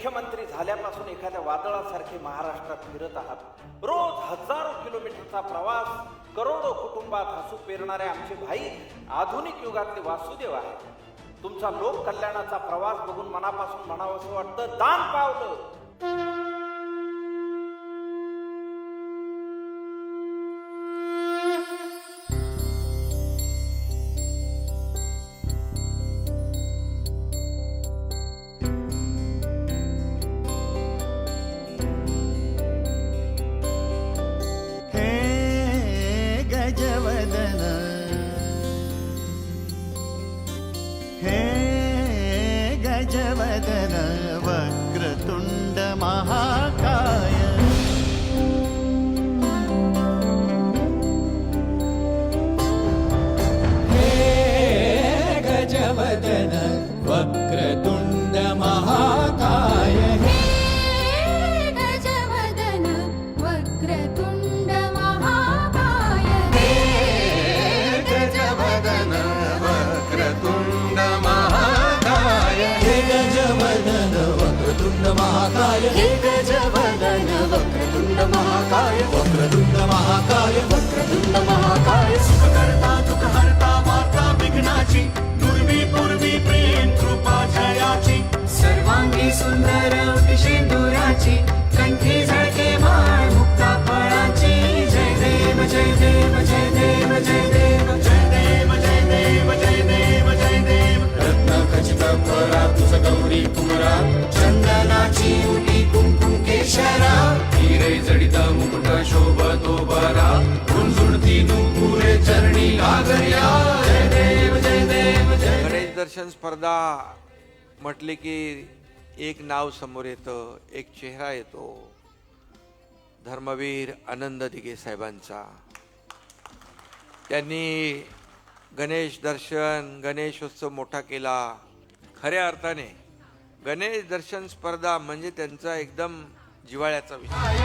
मुख्यमंत्री झाल्यापासून एखाद्या वादळासारखे महाराष्ट्रात फिरत आहात. रोज हजारो किलोमीटरचा प्रवास करोडो कुटुंबात हसू पेरणारे आमचे भाई आधुनिक युगातले वासुदेव आहेत. तुमचा लोक कल्याणाचा प्रवास बघून मनापासून म्हणावं असं वाटतं दान पावलं. ഹേ ഗജവദന വക്രതുണ്ട മഹാകാ Bırakma hatayı hey gece चढित मुकुट शोभतो बरा. झुणझुणती नुपुरे चरणी आगर्या जय देव जय देव जय गणेश दर्शन स्पर्धा म्हटले की एक नाव समोर येतं एक चेहरा येतो. धर्मवीर आनंद दिघे साहेबांचा. त्यांनी गणेश दर्शन गणेशोत्सव मोठा केला. खऱ्या अर्थाने गणेश दर्शन स्पर्धा म्हणजे त्यांचा एकदम जिवाळ्याचा विषय.